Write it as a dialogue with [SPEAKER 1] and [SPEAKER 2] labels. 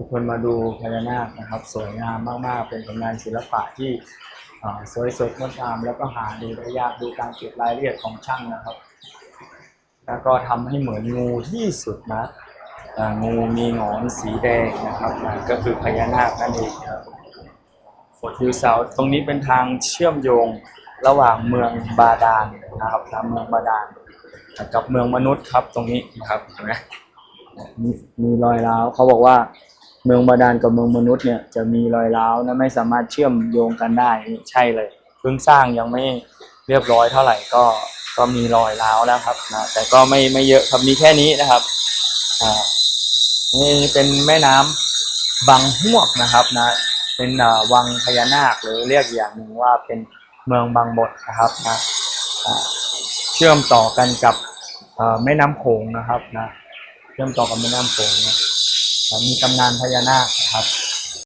[SPEAKER 1] ทุกคนมาดูพญานาคนะครับ สวยงามมากๆ เป็นผลงานศิลปะที่สวยสดงดงามแล้วก็หาดูได้ยากดูการเก็บรายละเอียดของช่างนะครับ แล้วก็ทำให้เหมือนงูที่สุดนะงูมีหงอนสีแดงนะครับก็คือพญานาคนั่นเองครับโฟร์ทิวเซาตรงนี้เป็นทางเชื่อมโยงระหว่างเมืองบาดาลนะครับทางเมืองบาดาลกับเมืองมนุษย์ครับตรงนี้นะครับเห็นไหมมีมีรอยร้าวเขาบอกว่า เมืองบาดาลกับเมืองมนุษย์เนี่ยจะมีรอยร้าวนะไม่สามารถเชื่อมโยงกันได้ใช่เลยเพิ่งสร้างยังไม่เรียบร้อยเท่าไหร่ก็ก็มีรอยร้าวแล้วครับนะแต่ก็ไม่ไม่เยอะครับมีแค่นี้นะครับอ่านี่เป็นแม่น้ำบางฮวกนะครับนะ เป็นวังพญานาคหรือเรียกอย่างหนึ่งว่าเป็นเมืองบางบดนะครับนะเชื่อมต่อกันกับแม่น้ำโขงนะครับนะเชื่อมต่อกับแม่น้ำโขงนะ มีตำนานพญานาคครับ